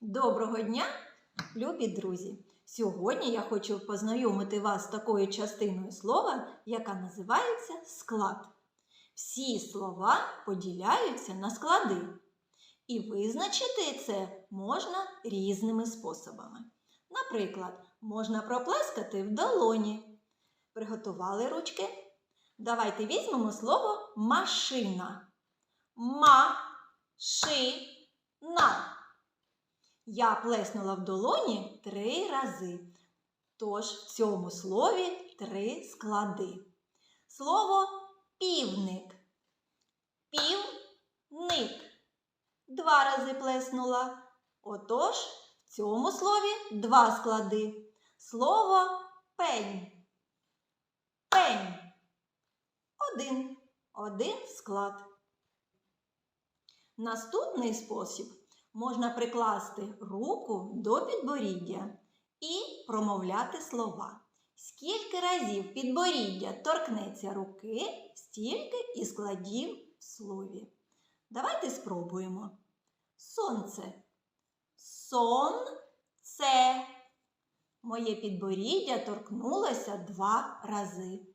Доброго дня, любі друзі! Сьогодні я хочу познайомити вас з такою частиною слова, яка називається склад. Всі слова поділяються на склади, і визначити це можна різними способами. Наприклад, можна проплескати в долоні. Приготували ручки? Давайте візьмемо слово машина. Ма-ши-на. Я плеснула в долоні три рази. Тож в цьому слові три склади. Слово півник. Півник. Два рази плеснула. Отож, в цьому слові два склади. Слово пень. Пень. Один. Один склад. Наступний спосіб можна прикласти руку до підборіддя і промовляти слова. Скільки разів підборіддя торкнеться руки, стільки і складів в слові. Давайте спробуємо. Сонце. Сон-це. Моє підборіддя торкнулося два рази.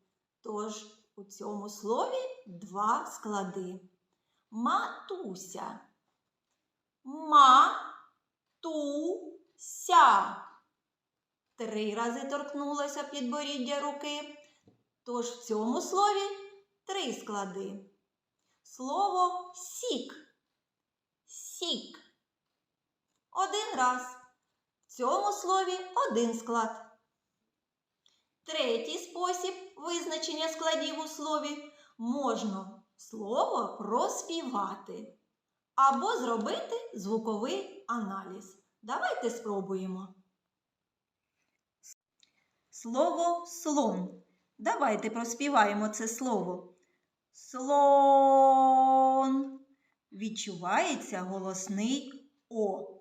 Тож у цьому слові два склади. Матуся. Ма-ту-ся. Три рази торкнулося підборіддя руки. Тож в цьому слові три склади. Слово сік. Сік. Один раз. В цьому слові один склад. Третій спосіб визначення складів у слові можна слово проспівати або зробити звуковий аналіз. Давайте спробуємо. Слово слон. Давайте проспіваємо це слово. Слон. Відчувається голосний О.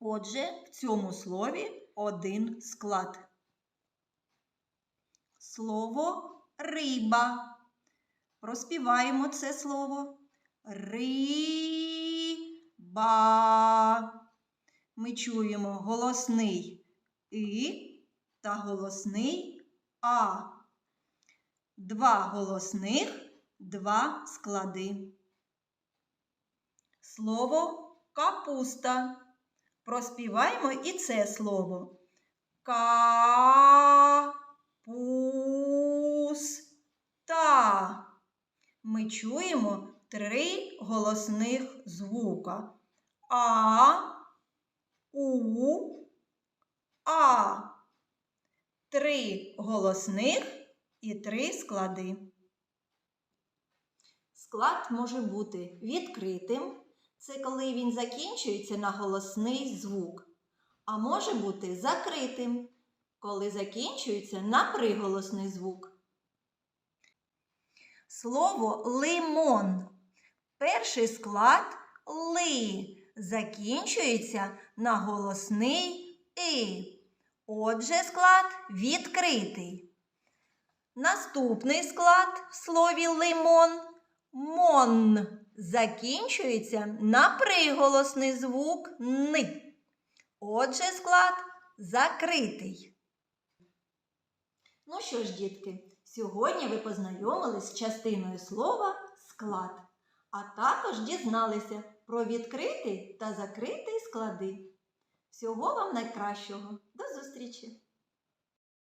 Отже, в цьому слові один склад. Слово риба. Проспіваємо це слово. Риба. Ми чуємо голосний И та голосний А. Два голосних, два склади. Слово капуста. Проспіваємо і це слово. Капуста. Ми чуємо три голосних звука. А, У, А. Три голосних і три склади. Склад може бути відкритим. Це коли він закінчується на голосний звук. А може бути закритим, коли закінчується на приголосний звук. Слово лимон. Перший склад ли закінчується на голосний и. Отже, склад відкритий. Наступний склад в слові лимон мон закінчується на приголосний звук Н. Отже, склад закритий. Ну що ж, дітки, сьогодні ви познайомились з частиною слова склад, а також дізналися про відкритий та закритий склади. Всього вам найкращого. До зустрічі!